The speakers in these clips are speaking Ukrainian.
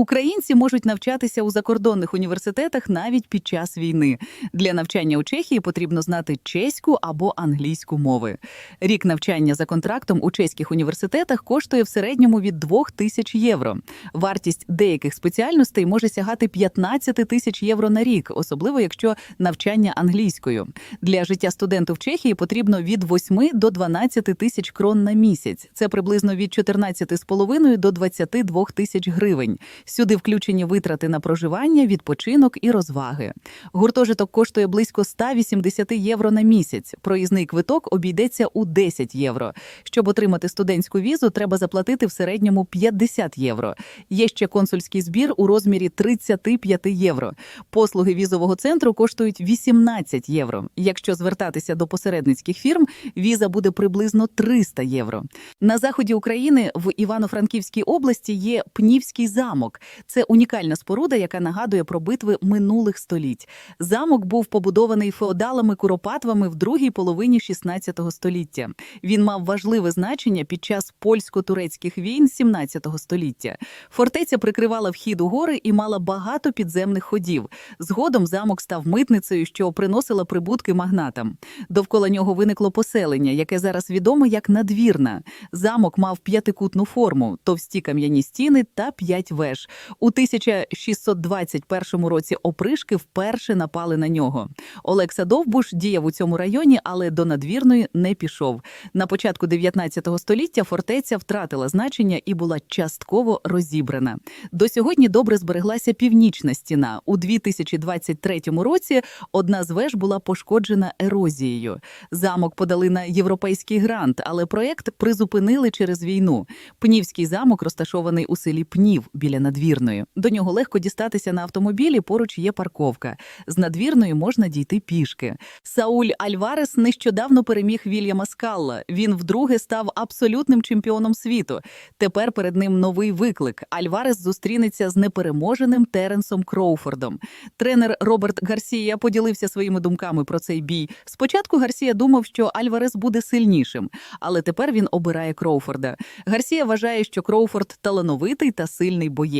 Українці можуть навчатися у закордонних університетах навіть під час війни. Для навчання у Чехії потрібно знати чеську або англійську мови. Рік навчання за контрактом у чеських університетах коштує в середньому від 2 тисяч євро. Вартість деяких спеціальностей може сягати 15 тисяч євро на рік, особливо якщо навчання англійською. Для життя студенту в Чехії потрібно від 8 до 12 тисяч крон на місяць. Це приблизно від 14,5 до 22 тисяч гривень. Сюди включені витрати на проживання, відпочинок і розваги. Гуртожиток коштує близько 180 євро на місяць. Проїзний квиток обійдеться у 10 євро. Щоб отримати студентську візу, треба заплатити в середньому 50 євро. Є ще консульський збір у розмірі 35 євро. Послуги візового центру коштують 18 євро. Якщо звертатися до посередницьких фірм, віза буде приблизно 300 євро. На заході України в Івано-Франківській області є Пнівський замок. Це унікальна споруда, яка нагадує про битви минулих століть. Замок був побудований феодалами Куропатвами в другій половині 16 століття. Він мав важливе значення під час польсько-турецьких війн 17 століття. Фортеця прикривала вхід у гори і мала багато підземних ходів. Згодом замок став митницею, що приносила прибутки магнатам. Довкола нього виникло поселення, яке зараз відоме як надвірна. Замок мав п'ятикутну форму, товсті кам'яні стіни та п'ять веж. У 1621 році опришки вперше напали на нього. Олекса Довбуш діяв у цьому районі, але до надвірної не пішов. На початку 19 століття фортеця втратила значення і була частково розібрана. До сьогодні добре збереглася північна стіна. У 2023 році одна з веж була пошкоджена ерозією. Замок подали на європейський грант, але проєкт призупинили через війну. Пнівський замок розташований у селі Пнів біля надвірної. До нього легко дістатися на автомобілі. Поруч є парковка. З надвірної можна дійти пішки. Сауль Альварес нещодавно переміг Вільяма Скалла. Він вдруге став абсолютним чемпіоном світу. Тепер перед ним новий виклик. Альварес зустрінеться з непереможеним Теренсом Кроуфордом. Тренер Роберт Гарсія поділився своїми думками про цей бій. Спочатку Гарсія думав, що Альварес буде сильнішим, але тепер він обирає Кроуфорда. Гарсія вважає, що Кроуфорд талановитий та сильний боєць.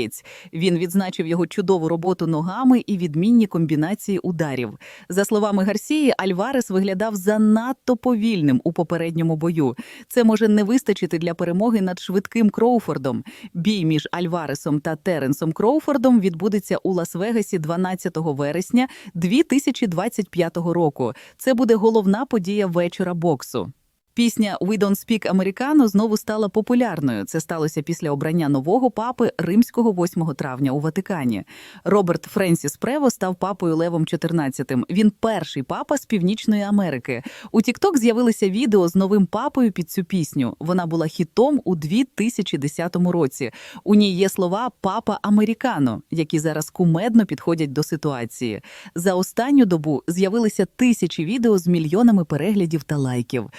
Він відзначив його чудову роботу ногами і відмінні комбінації ударів. За словами Гарсії, Альварес виглядав занадто повільним у попередньому бою. Це може не вистачити для перемоги над швидким Кроуфордом. Бій між Альваресом та Теренсом Кроуфордом відбудеться у Лас-Вегасі 12 вересня 2025 року. Це буде головна подія вечора боксу. Пісня «We don't speak Americano» знову стала популярною. Це сталося після обрання нового папи римського 8 травня у Ватикані. Роберт Френсіс Прево став папою Левом XIV. Він перший папа з Північної Америки. У TikTok з'явилися відео з новим папою під цю пісню. Вона була хітом у 2010 році. У ній є слова «Папа Американо», які зараз кумедно підходять до ситуації. За останню добу з'явилися тисячі відео з мільйонами переглядів та лайків.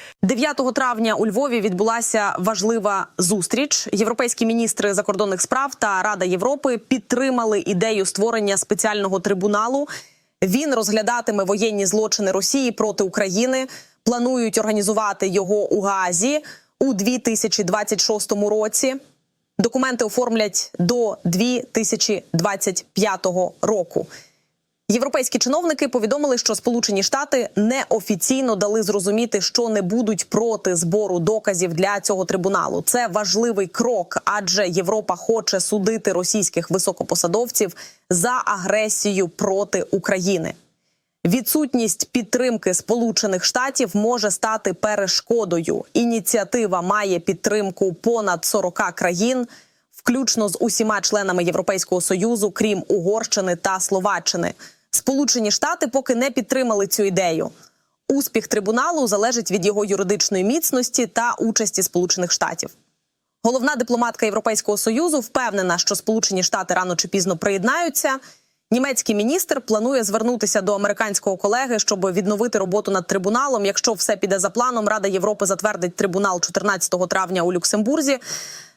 9 травня у Львові відбулася важлива зустріч. Європейські міністри закордонних справ та Рада Європи підтримали ідею створення спеціального трибуналу. Він розглядатиме воєнні злочини Росії проти України. Планують організувати його у Гаазі у 2026 році. Документи оформлять до 2025 року. Європейські чиновники повідомили, що Сполучені Штати неофіційно дали зрозуміти, що не будуть проти збору доказів для цього трибуналу. Це важливий крок, адже Європа хоче судити російських високопосадовців за агресію проти України. Відсутність підтримки Сполучених Штатів може стати перешкодою. Ініціатива має підтримку понад 40 країн, включно з усіма членами Європейського союзу, крім Угорщини та Словаччини. Сполучені Штати поки не підтримали цю ідею. Успіх трибуналу залежить від його юридичної міцності та участі Сполучених Штатів. Головна дипломатка Європейського союзу впевнена, що Сполучені Штати рано чи пізно приєднаються. Німецький міністр планує звернутися до американського колеги, щоб відновити роботу над трибуналом. Якщо все піде за планом, Рада Європи затвердить трибунал 14 травня у Люксембурзі.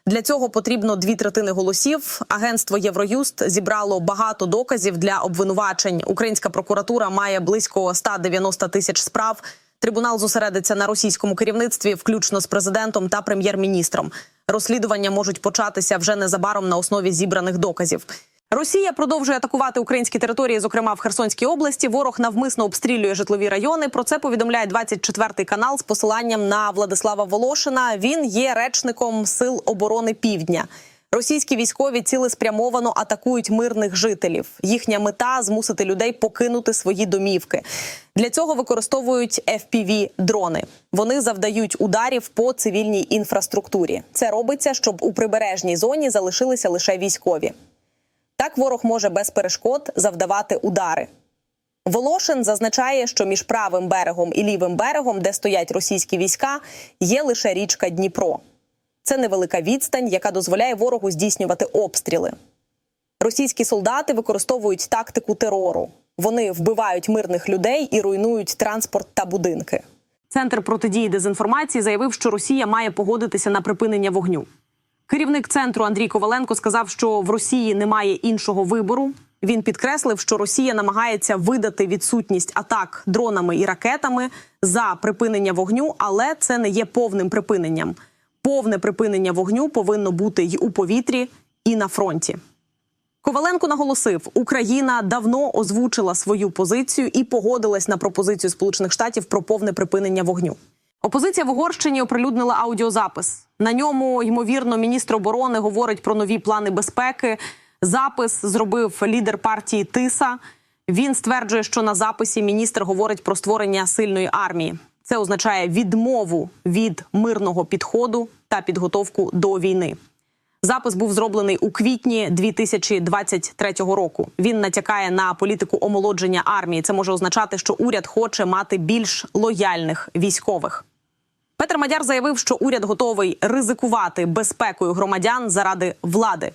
Для цього потрібно дві третини голосів. Агентство Євроюст зібрало багато доказів для обвинувачень. Українська прокуратура має близько 190 тисяч справ. Трибунал зосередиться на російському керівництві, включно з президентом та прем'єр-міністром. Розслідування можуть початися вже незабаром на основі зібраних доказів. Росія продовжує атакувати українські території, зокрема в Херсонській області. Ворог навмисно обстрілює житлові райони. Про це повідомляє 24 канал з посиланням на Владислава Волошина. Він є речником сил оборони Півдня. Російські військові цілеспрямовано атакують мирних жителів. Їхня мета змусити людей покинути свої домівки. Для цього використовують fpv дрони. Вони завдають ударів по цивільній інфраструктурі. Це робиться, щоб у прибережній зоні залишилися лише військові. Так ворог може без перешкод завдавати удари. Волошин зазначає, що між правим берегом і лівим берегом, де стоять російські війська, є лише річка Дніпро. Це невелика відстань, яка дозволяє ворогу здійснювати обстріли. Російські солдати використовують тактику терору. Вони вбивають мирних людей і руйнують транспорт та будинки. Центр протидії дезінформації заявив, що Росія має погодитися на припинення вогню. Керівник центру Андрій Коваленко сказав, що в Росії немає іншого вибору. Він підкреслив, що Росія намагається видати відсутність атак дронами і ракетами за припинення вогню, але це не є повним припиненням. Повне припинення вогню повинно бути й у повітрі, і на фронті. Коваленко наголосив, Україна давно озвучила свою позицію і погодилась на пропозицію Сполучених Штатів про повне припинення вогню. Опозиція в Угорщині оприлюднила аудіозапис. На ньому ймовірно міністр оборони говорить про нові плани безпеки. Запис зробив лідер партії Тиса. Він стверджує, що на записі міністр говорить про створення сильної армії. Це означає відмову від мирного підходу та підготовку до війни. Запис був зроблений у квітні 2023 року. Він натякає на політику омолодження армії. Це може означати, що уряд хоче мати більш лояльних військових. Петр Мадяр заявив, що уряд готовий ризикувати безпекою громадян заради влади.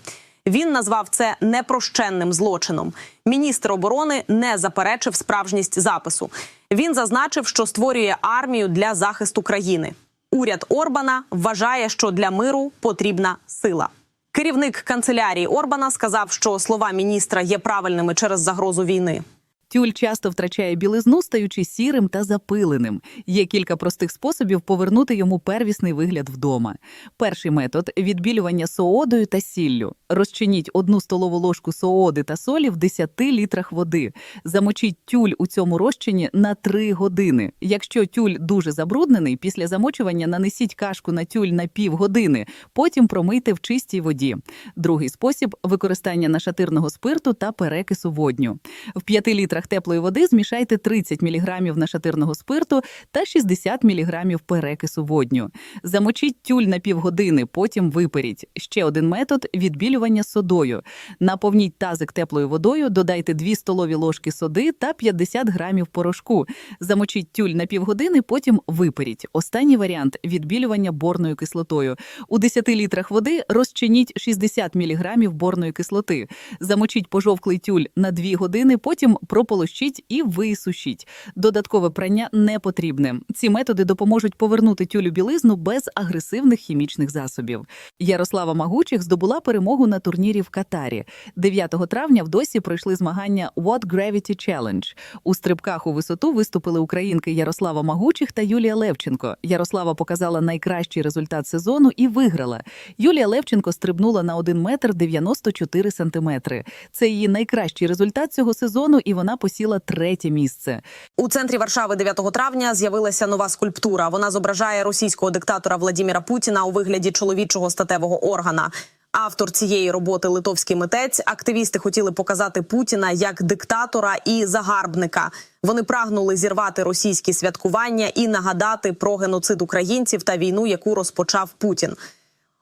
Він назвав це непрощенним злочином. Міністр оборони не заперечив справжність запису. Він зазначив, що створює армію для захисту країни. Уряд Орбана вважає, що для миру потрібна сила. Керівник канцелярії Орбана сказав, що слова міністра є правильними через загрозу війни. Тюль часто втрачає білизну, стаючи сірим та запиленим. Є кілька простих способів повернути йому первісний вигляд вдома. Перший метод відбілювання соодою та сіллю. Розчиніть одну столову ложку сооди та солі в 10 літрах води. Замочіть тюль у цьому розчині на 3 години. Якщо тюль дуже забруднений, після замочування нанесіть кашку на тюль на півгодини, потім промийте в чистій воді. Другий спосіб використання нашатирного спирту та перекису водню. В 5 літрах теплої води змішайте 30 мг нашатирного спирту та 60 мг перекису водню. Замочіть тюль на півгодини, потім виперіть. Ще один метод відбілювання содою. Наповніть тазик теплою водою, додайте 2 столові ложки соди та 50 грамів порошку. Замочіть тюль на півгодини, потім виперіть. Останній варіант відбілювання борною кислотою. У 10 літрах води розчиніть 60 мг борної кислоти. Замочіть пожовклий тюль на 2 години, потім прополощіть і висушіть. Додаткове прання не потрібне. Ці методи допоможуть повернути тюлю білизну без агресивних хімічних засобів. Ярослава Магучих здобула перемогу на турнірі в Катарі. 9 травня в досі пройшли змагання What Gravity Challenge. У стрибках у висоту виступили українки Ярослава Магучих та Юлія Левченко. Ярослава показала найкращий результат сезону і виграла. Юлія Левченко стрибнула на 1 метр 94 сантиметри. Це її найкращий результат цього сезону, і вона посіла третє місце. У центрі Варшави 9 травня з'явилася нова скульптура. Вона зображає російського диктатора Владіміра Путіна у вигляді чоловічого статевого органа. Автор цієї роботи литовський митець. Активісти хотіли показати Путіна як диктатора і загарбника. Вони прагнули зірвати російські святкування і нагадати про геноцид українців та війну, яку розпочав Путін.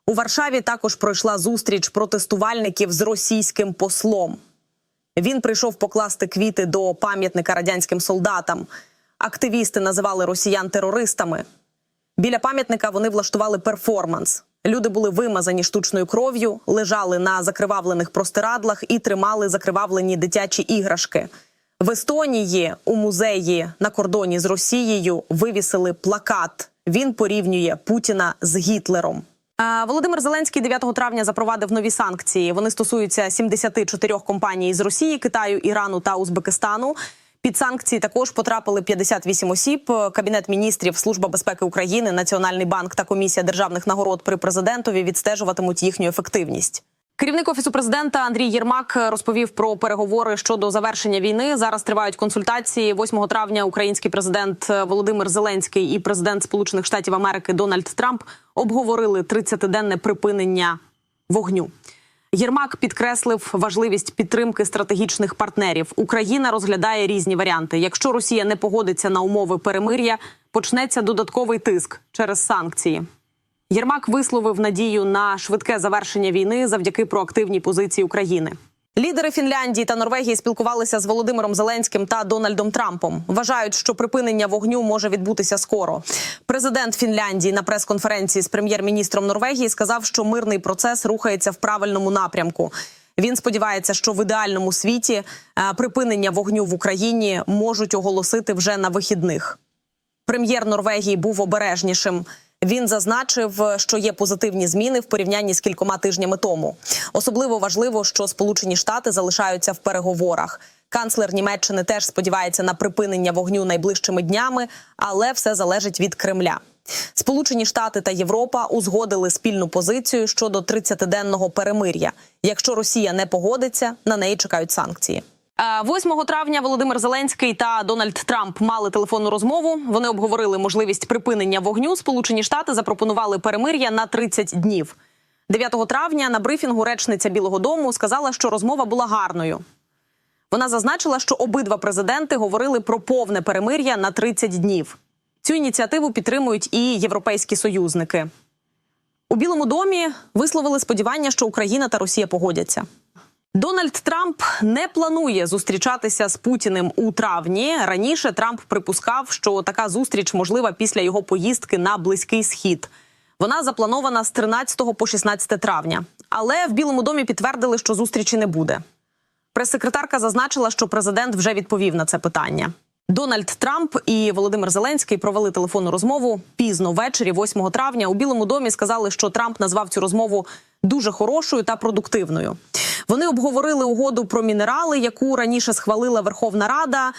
У Варшаві також пройшла зустріч протестувальників з російським послом. Він прийшов покласти квіти до пам'ятника радянським солдатам. Активісти називали росіян терористами. Біля пам'ятника вони влаштували перформанс. Люди були вимазані штучною кров'ю, лежали на закривавлених простирадлах і тримали закривавлені дитячі іграшки. В Естонії у музеї на кордоні з Росією вивісили плакат. Він порівнює Путіна з Гітлером. Володимир Зеленський 9 травня запровадив нові санкції. Вони стосуються 74 компаній з Росії, Китаю, Ірану та Узбекистану. Під санкції також потрапили 58 осіб. Кабінет міністрів, Служба безпеки України, Національний банк та комісія державних нагород при президентові відстежуватимуть їхню ефективність. Керівник офісу президента Андрій Єрмак розповів про переговори щодо завершення війни. Зараз тривають консультації. 8 травня український президент Володимир Зеленський і президент Сполучених Штатів Америки Дональд Трамп обговорили 30-денне припинення вогню. Єрмак підкреслив важливість підтримки стратегічних партнерів. Україна розглядає різні варіанти. Якщо Росія не погодиться на умови перемир'я, почнеться додатковий тиск через санкції. Єрмак висловив надію на швидке завершення війни завдяки проактивній позиції України. Лідери Фінляндії та Норвегії спілкувалися з Володимиром Зеленським та Дональдом Трампом. Вважають, що припинення вогню може відбутися скоро. Президент Фінляндії на прес-конференції з прем'єр-міністром Норвегії сказав, що мирний процес рухається в правильному напрямку. Він сподівається, що в ідеальному світі е, припинення вогню в Україні можуть оголосити вже на вихідних. Прем'єр Норвегії був обережнішим. Він зазначив, що є позитивні зміни в порівнянні з кількома тижнями тому. Особливо важливо, що Сполучені Штати залишаються в переговорах. Канцлер Німеччини теж сподівається на припинення вогню найближчими днями, але все залежить від Кремля. Сполучені Штати та Європа узгодили спільну позицію щодо 30-денного перемир'я. Якщо Росія не погодиться, на неї чекають санкції. 8 травня Володимир Зеленський та Дональд Трамп мали телефонну розмову. Вони обговорили можливість припинення вогню. Сполучені Штати запропонували перемир'я на 30 днів. 9 травня на брифінгу речниця Білого Дому сказала, що розмова була гарною. Вона зазначила, що обидва президенти говорили про повне перемир'я на 30 днів. Цю ініціативу підтримують і європейські союзники. У Білому домі висловили сподівання, що Україна та Росія погодяться. Дональд Трамп не планує зустрічатися з Путіним у травні. Раніше Трамп припускав, що така зустріч можлива після його поїздки на близький схід. Вона запланована з 13 по 16 травня. Але в Білому домі підтвердили, що зустрічі не буде. Прес-секретарка зазначила, що президент вже відповів на це питання. Дональд Трамп і Володимир Зеленський провели телефонну розмову пізно ввечері, 8 травня. У Білому домі сказали, що Трамп назвав цю розмову дуже хорошою та продуктивною. Вони обговорили угоду про мінерали, яку раніше схвалила Верховна Рада.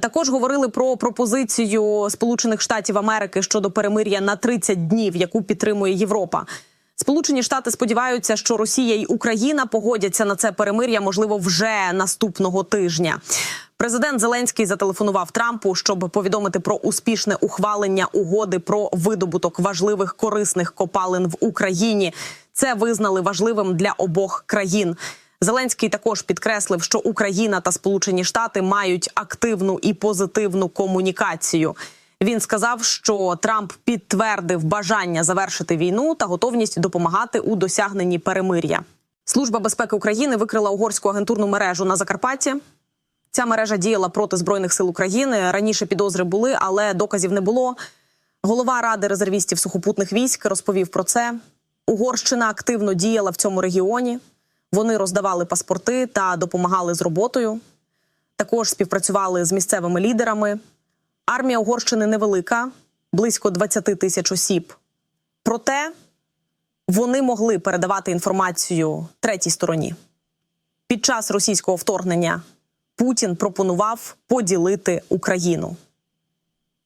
Також говорили про пропозицію Сполучених Штатів Америки щодо перемир'я на 30 днів, яку підтримує Європа. Сполучені Штати сподіваються, що Росія і Україна погодяться на це перемир'я, можливо, вже наступного тижня. Президент Зеленський зателефонував Трампу, щоб повідомити про успішне ухвалення угоди про видобуток важливих корисних копалин в Україні. Це визнали важливим для обох країн. Зеленський також підкреслив, що Україна та Сполучені Штати мають активну і позитивну комунікацію. Він сказав, що Трамп підтвердив бажання завершити війну та готовність допомагати у досягненні перемир'я. Служба безпеки України викрила угорську агентурну мережу на Закарпатті. Ця мережа діяла проти збройних сил України. Раніше підозри були, але доказів не було. Голова ради резервістів сухопутних військ розповів про це. Угорщина активно діяла в цьому регіоні. Вони роздавали паспорти та допомагали з роботою. Також співпрацювали з місцевими лідерами. Армія Угорщини невелика, близько 20 тисяч осіб. Проте вони могли передавати інформацію третій стороні. Під час російського вторгнення Путін пропонував поділити Україну.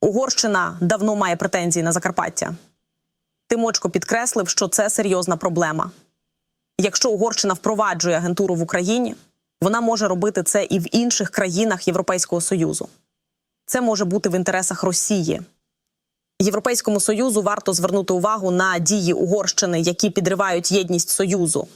Угорщина давно має претензії на Закарпаття. Тимочко підкреслив, що це серйозна проблема. Якщо Угорщина впроваджує агентуру в Україні, вона може робити це і в інших країнах Європейського Союзу. Це може бути в інтересах Росії. Європейському союзу варто звернути увагу на дії Угорщини, які підривають єдність союзу.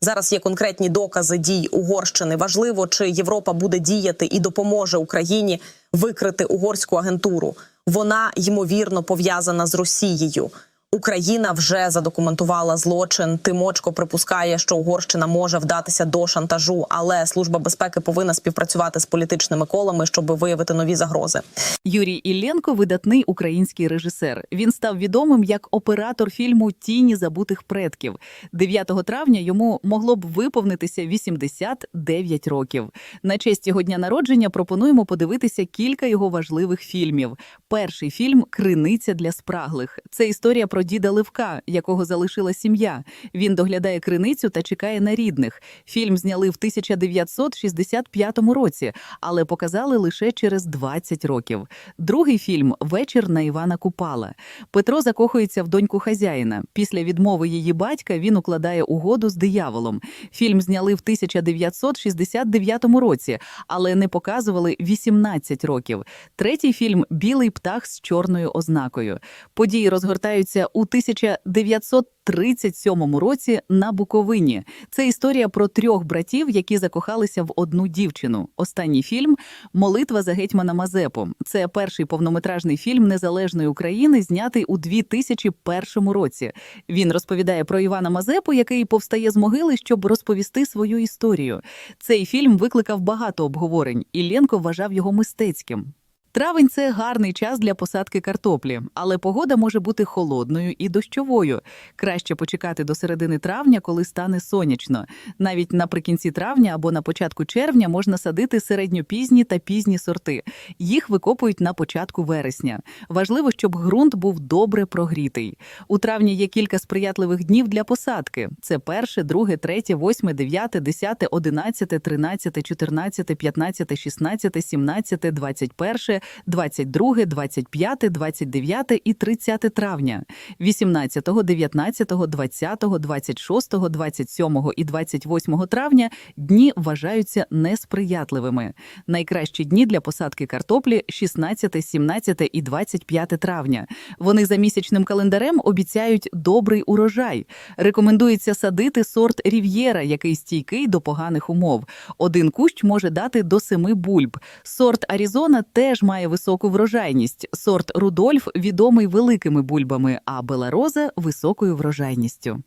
Зараз є конкретні докази дій Угорщини. Важливо, чи Європа буде діяти і допоможе Україні викрити угорську агентуру. Вона ймовірно пов'язана з Росією. Україна вже задокументувала злочин. Тимочко припускає, що Угорщина може вдатися до шантажу, але служба безпеки повинна співпрацювати з політичними колами, щоб виявити нові загрози. Юрій Ілленко видатний український режисер. Він став відомим як оператор фільму Тіні забутих предків. 9 травня йому могло б виповнитися 89 років. На честь його дня народження пропонуємо подивитися кілька його важливих фільмів. Перший фільм Криниця для спраглих. Це історія про діда Левка, якого залишила сім'я. Він доглядає криницю та чекає на рідних. Фільм зняли в 1965 році, але показали лише через 20 років. Другий фільм Вечір на Івана Купала. Петро закохується в доньку хазяїна. Після відмови її батька він укладає угоду з дияволом. Фільм зняли в 1969 році, але не показували 18 років. Третій фільм Білий птах з чорною ознакою. Події розгортаються у 1937 році на Буковині. Це історія про трьох братів, які закохалися в одну дівчину. Останній фільм Молитва за гетьмана Мазепу. Це перший повнометражний фільм незалежної України, знятий у 2001 році. Він розповідає про Івана Мазепу, який повстає з могили, щоб розповісти свою історію. Цей фільм викликав багато обговорень, і Ленко вважав його мистецьким. Травень це гарний час для посадки картоплі, але погода може бути холодною і дощовою. Краще почекати до середини травня, коли стане сонячно. Навіть наприкінці травня або на початку червня можна садити середньопізні та пізні сорти. Їх викопують на початку вересня. Важливо, щоб ґрунт був добре прогрітий. У травні є кілька сприятливих днів для посадки: це перше, друге, третє, восьме, дев'яте, десяте, одинадцяте, тринадцяте, чотирнадцяте, п'ятнадцяте, шістнадцяте, сімнадцяте, двадцять перше. 22, 25, 29 і 30 травня, 18, 19, 20, 26, 27 і 28 травня дні вважаються несприятливими. Найкращі дні для посадки картоплі 16, 17 і 25 травня. Вони за місячним календарем обіцяють добрий урожай. Рекомендується садити сорт Рів'єра, який стійкий до поганих умов. Один кущ може дати до семи бульб. Сорт Арізона теж має високу врожайність. Сорт Рудольф відомий великими бульбами, а Белароза – високою врожайністю.